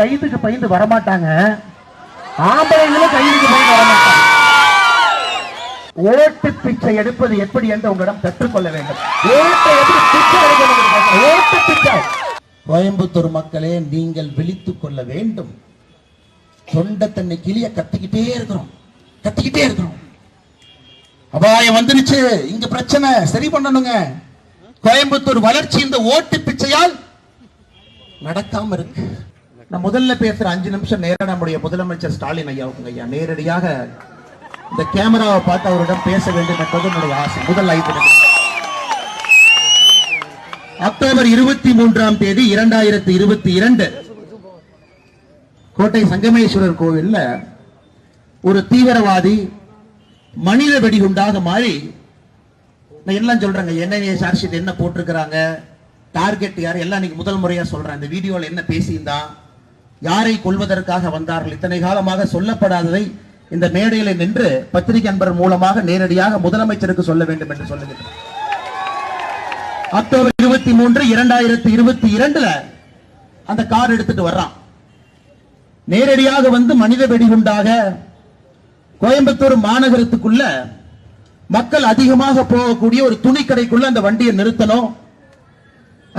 கைதுக்கு பயந்து வரமாட்டாங்க. ஆம்பளைங்களும் கைதுக்கு பயந்து வரமாட்டாங்க. ஓட்டு பிச்சை எடுப்பது எப்படி என்று உங்களிடம் கற்றுக்கொள்ள வேண்டும். ஓட்டு பிச்சை கோயம்புத்தூர் மக்களே நீங்கள் விழித்துக் கொள்ள வேண்டும். தொண்டை தன்னை கிளிய கத்திக்கிட்டே இருக்கிறோம். கத்திக்கிட்டே இருக்கிறோம். அபாயம் வந்துருச்சு. இங்க பிரச்சனை. சரி பண்ணணுங்க. கோயம்புத்தூர் வளர்ச்சி இந்த ஓட்டு பிச்சையால் நடக்காம இருக்கு. நான் முதல்ல பேசுற அஞ்சு நிமிஷம் நேரம் நம்முடைய முதலமைச்சர் ஸ்டாலின் ஐயாவுக்கு ஐயா. நேரடியாக இந்த கேமராவை பார்த்து அவரிடம் பேச வேண்டும் என்பது என்னுடைய ஆசை. முதல் ஐந்து நிமிஷம். அக்டோபர் இருபத்தி மூன்றாம் தேதி இரண்டாயிரத்தி இருபத்தி இரண்டு கோட்டை சங்கமேஸ்வரர் கோவில்ல ஒரு தீவிரவாதி மனித வெடிகுண்டாக மாறி நான் எல்லாம் சொல்றேங்க என்ன சார்ஜ் ஷீட் என்ன போட்டிருக்கிறாங்க டார்கெட் யார் எல்லாம் இன்னைக்கு முதல் முறையா சொல்றேன். இந்த வீடியோல என்ன பேசியிருந்தான் யாரை கொல்வதற்காக வந்தார்கள்? இத்தனை காலமாக சொல்லப்படாததை இந்த மேடையில நின்று பத்திரிகை அன்பர் மூலமாக நேரடியாக முதலமைச்சருக்கு சொல்ல வேண்டும் என்று சொல்லுகிறேன் அக்டோபர் இருபத்தி மூன்று இரண்டாயிரத்தி இருபத்தி இரண்டுல அந்த கார் எடுத்துட்டு வர்றான். நேரடியாக வந்து மனித வெடிகுண்டாக கோயம்புத்தூர் மாநகரத்துக்குள்ள மக்கள் அதிகமாக போகக்கூடிய ஒரு துணி கடைக்குள்ள அந்த வண்டியை நிறுத்தணும்.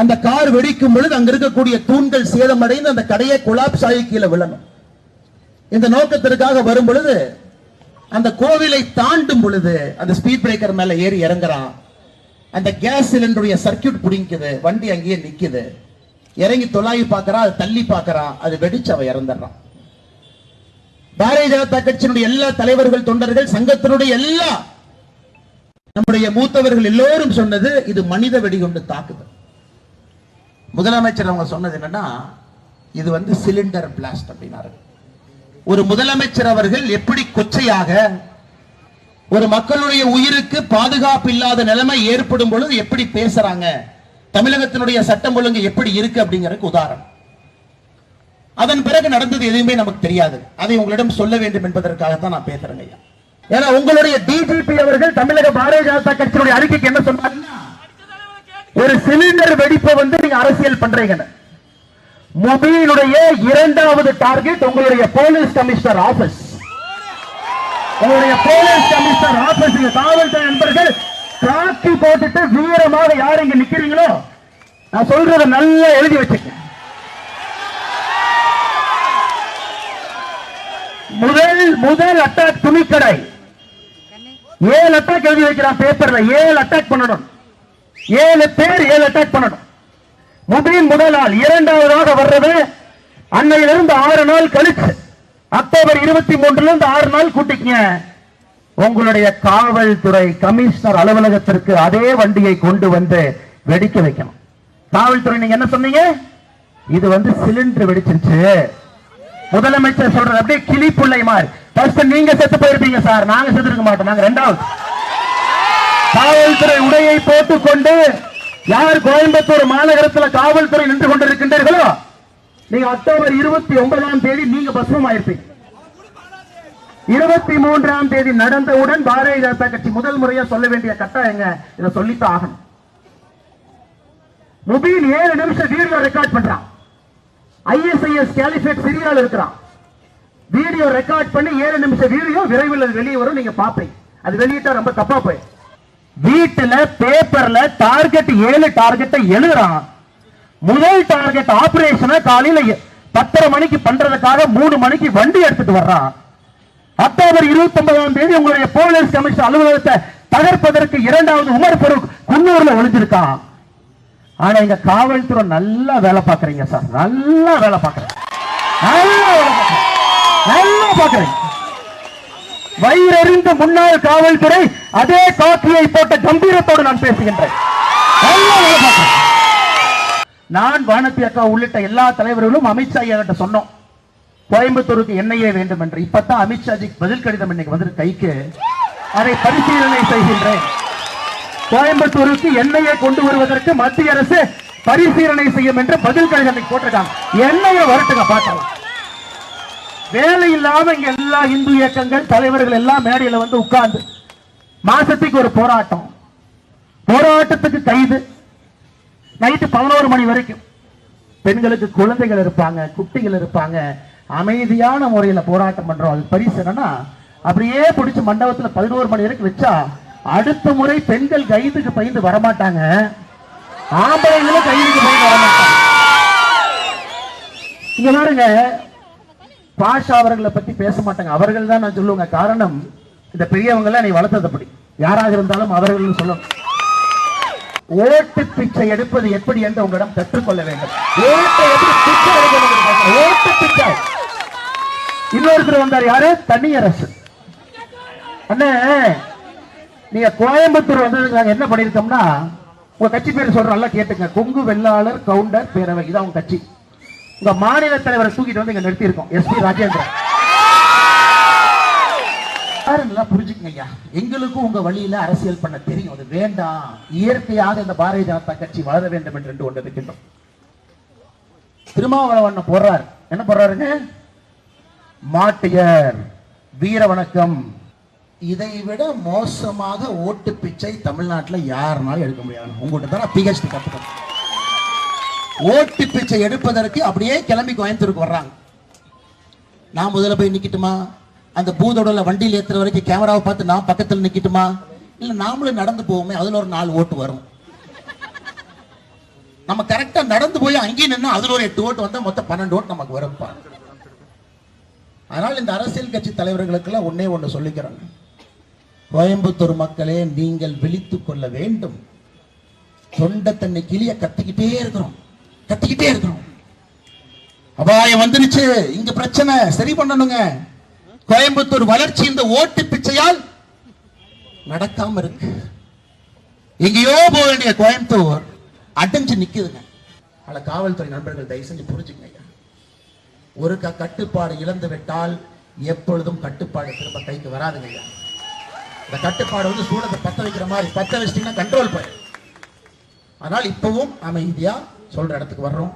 அந்த கார் வெடிக்கும் பொழுது அங்க இருக்கக்கூடிய தூண்கள் சேதமடைந்து அந்த கடையை குலாப்ஸ் ஆகி கீழே விழணும். இந்த நோக்கத்திற்காக வரும் பொழுது அந்த கோவிலை தாண்டும் பொழுது அந்த ஸ்பீட் பிரேக்கர் மேல ஏறி இறங்குறான். அந்த கேஸ் சிலிண்டருடைய சர்க்கியூட் பிடிக்குது வண்டி அங்கேயே நிக்குது. இறங்கி தொலாவி பார்க்கறான் அது தள்ளி பார்க்கறான் அது வெடிச்சு அவன் இறந்துடுறான். பாரதிய ஜனதா கட்சியினுடைய எல்லா தலைவர்கள் தொண்டர்கள் சங்கத்தினுடைய எல்லா நம்முடைய மூத்தவர்கள் எல்லோரும் சொன்னது இது மனித வெடிகுண்டு தாக்குதல் முதலமைச்சர் அவங்க சொன்னது என்னன்னா இது வந்து சிலிண்டர் பிளாஸ்ட் அப்படின்னாரு. ஒரு முதலமைச்சர் அவர்கள் எப்படி கொச்சையாக ஒரு மக்களுடைய உயிருக்கு பாதுகாப்பு இல்லாத நிலைமை ஏற்படும் பொழுது எப்படி பேசுறாங்க? தமிழகத்தினுடைய சட்டம் ஒழுங்கு எப்படி இருக்கு அப்படிங்கறதுக்கு உதாரணம். அதன் பிறகு நடந்தது எதுவுமே நமக்கு தெரியாது. அதை உங்களிடம் சொல்ல வேண்டும் என்பதற்காகத்தான் நான் பேசுறேன் ஐயா. ஏன்னா உங்களுடைய டிஜிபி அவர்கள் தமிழக பாரதிய ஜனதா கட்சியினுடைய அறிக்கைக்கு என்ன சொன்னாருன்னா ஒரு சிலிண்டர் வெடிப்பை வந்து நீங்க அரசியல் பண்றீங்க மொபைலுடைய இரண்டாவது டார்கெட் உங்களுடைய போலீஸ் கமிஷனர் ஆபீஸ். உங்களுடைய போலீஸ் கமிஷனர் ஆபீஸ் காவல்துறை நண்பர்கள் காக்கி போட்டுட்டு வீரமாக யார் இங்க நிக்கிறீங்களோ நான் சொல்றத நல்லா எழுதி வச்சுக்க முதல் முதல் அட்டாக் துணிக்கடை. ஏழு அட்டாக் எழுதி வைக்கிறான் பேப்பர்ல ஏழு அட்டாக் பண்ணணும். ஏழு பேர் ஏழு அட்டாக் பண்ணணும். முபின் முதல் நாள் இரண்டாவதாக வர்றது அன்னையிலிருந்து ஆறு நாள் கழிச்சு. அக்டோபர் இருபத்தி மூன்றுல இருந்து ஆறு நாள் கூட்டிக்கங்க. உங்களுடைய காவல்துறை கமிஷனர் அலுவலகத்திற்கு அதே வண்டியை கொண்டு வந்து வெடிக்க வைக்கணும். காவல்துறை நீங்க என்ன சொன்னீங்க? இது வந்து சிலிண்டர் வெடிச்சிருச்சு. முதலமைச்சர் சொல்றது அப்படியே கிளி பிள்ளை மாதிரி. நீங்க செத்து போயிருப்பீங்க சார். நாங்க செத்து இருக்க மாட்டோம். நாங்க ரெண்டாவது. காவல்துறை உடையை போட்டுக் கொண்டு யார் கோயம்புத்தூர் மாநகரத்தில் காவல்துறை நின்று கொண்டிருக்கின்றீர்களோ நீங்க அக்டோபர் இருபத்தி ஒன்பதாம் தேதி நீங்க பஸ்மம் ஆயிருப்பீங்க. இருபத்தி மூன்றாம் தேதி நடந்தவுடன் பாரதிய ஜனதா கட்சி முதல் முறையா சொல்ல வேண்டிய கட்டாயங்க இதை சொல்லித்தான் ஆகணும். முபீன் ஏழு நிமிஷம் வீடியோ ரெக்கார்ட் பண்றான். ஐஎஸ்ஐஎஸ் கேலிஃபேட் சிரியால இருக்கிறான். வீடியோ ரெக்கார்ட் பண்ணி ஏழு நிமிஷம் வீடியோ விரைவில் வெளியே வரும் நீங்க பாப்பீங்க அது வெளியிட்டா ரொம்ப தப்பா போயிடும். வீட்டுல பேப்பர்ல டார்கெட் ஏழு டார்கெட்டை எழுதுறான். முதல் டார்கெட் ஆபரேஷனை காலையில பத்தரை மணிக்கு பண்றதுக்காக மூணு மணிக்கு வண்டி எடுத்துட்டு வர்றான். அக்டோபர் இருபத்தி ஒன்பதாம் தேதி உங்களுடைய போலீஸ் கமிஷன் அலுவலகத்தை தகர்ப்பதற்கு இரண்டாவது உமர் பருக் குன்னூர்ல ஒளிஞ்சிருக்கான். ஆனா இங்க காவல்துறை நல்லா வேலை பாக்குறீங்க சார். நல்லா வேலை பாக்குறேன் நல்லா பாக்குறேன் பார்க்கறீங்க. வயிறறிந்த முன்னாள் காவல்துறை அதே காக்கியை போட்ட கம்பீரத்தோடு நான் பேசுகின்றேன். நான் வானதி அக்கா உள்ளிட்ட எல்லா தலைவர்களும் அமித்ஷா ஐயா கிட்ட சொன்னோம். கோயம்புத்தூருக்கு என்ஐஏ வேண்டும் என்று. இப்பதான் அமித்ஷாஜி பதில் கடிதம் இன்னைக்கு வந்து கைக்கு. அதை பரிசீலனை செய்கின்றேன். கோயம்புத்தூருக்கு எண்ணெயை கொண்டு வருவதற்கு மத்திய அரசு பரிசீலனை செய்யும் என்று பதில் கடிதம் போட்டிருக்காங்க. எண்ணெயை வரட்டுங்க பார்க்கலாம். வேலை இல்லாம இங்க எல்லா இந்து இயக்கங்கள் தலைவர்கள் எல்லாம் மேடையில வந்து உட்கார்ந்து மாசத்துக்கு ஒரு போராட்டம். போராட்டத்துக்கு கைது. நைட்டு பதினோரு மணி வரைக்கும். பெண்களுக்கு குழந்தைகள் இருப்பாங்க குட்டிகள் இருப்பாங்க. அமைதியான முறையில போராட்டம் பண்றோம். அது பரிசு என்னன்னா அப்படியே பிடிச்சி மண்டபத்துல பதினோரு மணி வரைக்கும் வச்சா அடுத்த முறை பெண்கள் கைதுக்கு பயந்து வரமாட்டாங்க. ஆம்பளைங்களும் கைதுக்கு பயந்து வரமாட்டாங்க. இங்க பாருங்க பாஷா அவர்களை பத்தி பேச மாட்டாங்க. அவர்கள் தான் நான் சொல்லுவேங்க. காரணம் இந்த பெரியவங்க நீ வளர்த்தது அப்படி. யாராக இருந்தாலும் அவர்கள் சொல்லணும். ஓட்டு பிச்சை எடுப்பது எப்படி என்று உங்களிடம் கற்றுக்கொள்ள வேண்டும். ஓட்டு பிச்சை இன்னொருத்தர் வந்தார் யாரு? தனியரசு அண்ணே நீங்க கோயம்புத்தூர் வந்ததுக்கு நாங்க என்ன பண்ணிருக்கோம்னா உங்க கட்சி பேர் சொல்ற நல்லா கேட்டுங்க. கொங்கு வெள்ளாளர் கவுண்டர் பேரவை இதான் உங்க கட்சி. உங்க மாநில தலைவரை தூக்கிட்டு வந்து இங்க நிறுத்தி இருக்கோம் எஸ்பி ராஜேந்திரன். யாரு நல்லா புரிஞ்சுக்கங்க ஐயா. எங்களுக்கும் உங்க வழியில அரசியல் பண்ண தெரியும். அது வேண்டாம். இயற்கையாக இந்த பாரதிய ஜனதா கட்சி வளர வேண்டும் என்று ரெண்டு கொண்டு இருக்கின்றோம் திருமாவளவன் போடுறார். என்ன போடுறாருங்க? மாட்டியர் வீர வணக்கம். இதை விட மோசமாக ஓட்டு பிச்சை தமிழ்நாட்டுல யாருனாலும் எடுக்க முடியாது. உங்கள்கிட்ட தான் பிஹெச்டி கற்றுக்கணும் ஓட்டு பிச்சை எடுப்பதற்கு அப்படியே கிளம்பி கோயம்புத்தூருக்கு வர்றாங்க. நான் முதல்ல போய் நிக்கட்டுமா? அந்த பூதோடல வண்டியில் ஏற்றுற வரைக்கும் கேமராவை பார்த்து நான் பக்கத்தில் நிற்கட்டுமா இல்லை நாமளும் நடந்து போவோமே அதில் ஒரு நாலு ஓட்டு வரும். நம்ம கரெக்டாக நடந்து போய் அங்கேயும் நின்னா அதில் ஒரு எட்டு ஓட்டு வந்தால் மொத்தம் பன்னெண்டு ஓட்டு நமக்கு வரும்ப்பா அதனால் இந்த அரசியல் கட்சி தலைவர்களுக்கெல்லாம் ஒன்னே ஒன்று சொல்லிக்கிறேன். கோயம்புத்தூர் மக்களே நீங்கள் விழித்து கொள்ள வேண்டும். தொண்டை தன்னை கிளிய கத்திக்கிட்டே இருக்கிறோம். கத்திக்கிட்டே இருக்கிறோம். அபாயம் வந்துருச்சு. இங்க பிரச்சனை. சரி பண்ணணுங்க. கோயம்புத்தூர் வளர்ச்சி இந்த ஓட்டு பிச்சையால் நடக்காம இருக்கு. எங்கேயோ போக வேண்டிய கோயம்புத்தூர் அடைஞ்சு நிக்குதுங்க. பல காவல்துறை நண்பர்கள் தயவு செஞ்சு புரிஞ்சுங்க ஒரு க- கட்டுப்பாடு இழந்து விட்டால் எப்பொழுதும் கட்டுப்பாடு திரும்ப கைக்கு வராதுங்க ஐயா. இந்த கட்டுப்பாடு வந்து சூடத்தை பத்த வைக்கிற மாதிரி பத்த வச்சிட்டீங்கன்னா கண்ட்ரோல் பண்ணு ஆனால் இப்பவும் அமைதியா சொல்ற இடத்துக்கு வர்றோம்.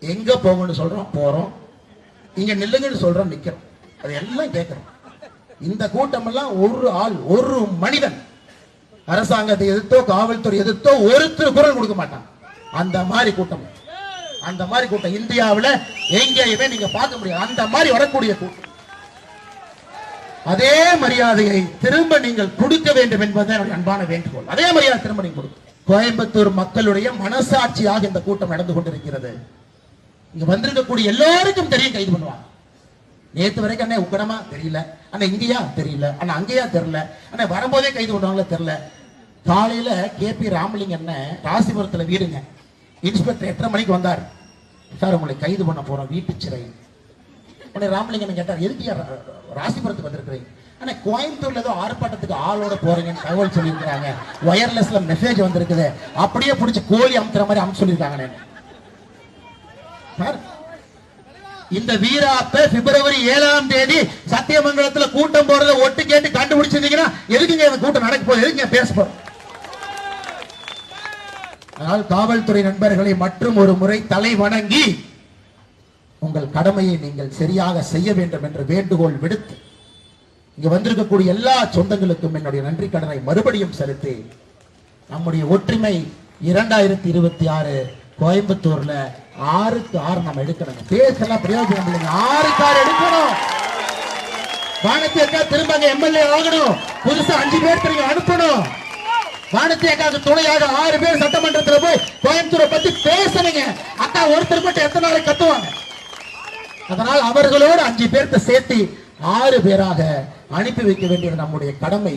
எங்க போகணும்னு சொல்றோம் போறோம். இங்க நில்லுங்கன்னு சொல்றோம் நிக்கிறோம். அது எல்லாம் கேட்கிறோம். இந்த கூட்டம் எல்லாம் ஒரு ஆள் ஒரு மனிதன். அரசாங்கத்தை எதிர்த்தோ காவல்துறை எதிர்த்தோ ஒருத்தர் குரல் கொடுக்க மாட்டான். அந்த மாதிரி கூட்டம். அந்த மாதிரி கூட்டம் இந்தியாவுல எங்கேயுமே நீங்க பார்க்க முடியாது. அந்த மாதிரி வரக்கூடிய கூட்டம். அதே மரியாதையை திரும்ப நீங்கள் கொடுக்க வேண்டும் என்பது என்னுடைய அன்பான வேண்டுகோள். அதே மரியாதை திரும்ப நீங்க கொடுக்கும் கோயம்புத்தூர் மக்களுடைய மனசாட்சியாக இந்த கூட்டம் நடந்து கொண்டிருக்கிறது. இங்க வந்திருக்கக்கூடிய எல்லாருக்கும் தெரியும் கைது பண்ணுவாங்க. நேற்று வரைக்கும் அண்ணே உக்கடமா தெரியல. அண்ணா இங்கேயா? தெரியல. அண்ணா அங்கேயா? தெரியல. அண்ணா வரும்போதே கைது பண்ணுவாங்களா தெரியல. காலையில கே பி ராமலிங்க அண்ணன் ராசிபுரத்துல வீடுங்க. இன்ஸ்பெக்டர் எத்தனை மணிக்கு வந்தார்? சார் உங்களை கைது பண்ண போறோம். வீட்டு சிறை. உடனே ராமலிங்கன் கேட்டார் எதுக்கு ரா- ராசிபுரத்துக்கு வந்திருக்கிறீங்க? ஆனா கோயம்புத்தூர்ல ஏதோ ஆர்ப்பாட்டத்துக்கு ஆளோட போறீங்கன்னு தகவல் சொல்லியிருக்கிறாங்க. ஒயர்லெஸ்ல மெசேஜ் வந்திருக்குது. அப்படியே பிடிச்சி கோழி அமுத்துற மாதிரி அமுச்சு சொல்லியிருக்காங்க சார் இந்த வீராப்ப பிப்ரவரி ஏழாம் தேதி சத்தியமங்கலத்துல கூட்டம் போறத ஒட்டு கேட்டு கண்டுபிடிச்சிருந்தீங்கன்னா எதுக்குங்க இந்த கூட்டம் நடக்க போகுது? எதுக்குங்க பேச போறோம்? அதனால் காவல்துறை நண்பர்களை மற்றும் ஒரு முறை தலை வணங்கி உங்கள் கடமையை நீங்கள் சரியாக செய்ய வேண்டும் என்று வேண்டுகோள் விடுத்து இங்க வந்திருக்கக்கூடிய எல்லா சொந்தங்களுக்கும் என்னுடைய நன்றி கடனை மறுபடியும் செலுத்தி நம்முடைய ஒற்றுமை இரண்டாயிரத்தி இருபத்தி ஆறு கோயம்புத்தூர்ல ஆறுக்கு ஆறு நம்ம எடுக்கணும் பேசலாம் பிரயோஜனம் இல்லைங்க ஆறுக்கு ஆறு எடுக்கணும். வானத்தி அக்கா திரும்ப அங்க எம்எல்ஏ ஆகணும். புதுசா அஞ்சு பேர் திரும்ப அனுப்பணும். வானத்தி அக்காவுக்கு துணையாக ஆறு பேர் சட்டமன்றத்துல போய் கோயம்புத்தூரை பத்தி பேசணுங்க. அக்கா ஒருத்தர் மட்டும் எத்தனை நாளைக்கு கத்துவாங்க? அதனால் அவர்களோடு அஞ்சு பேர்த்த சேர்த்து ஆறு பேராக அனுப்பி வைக்க வேண்டியது நம்முடைய கடமை.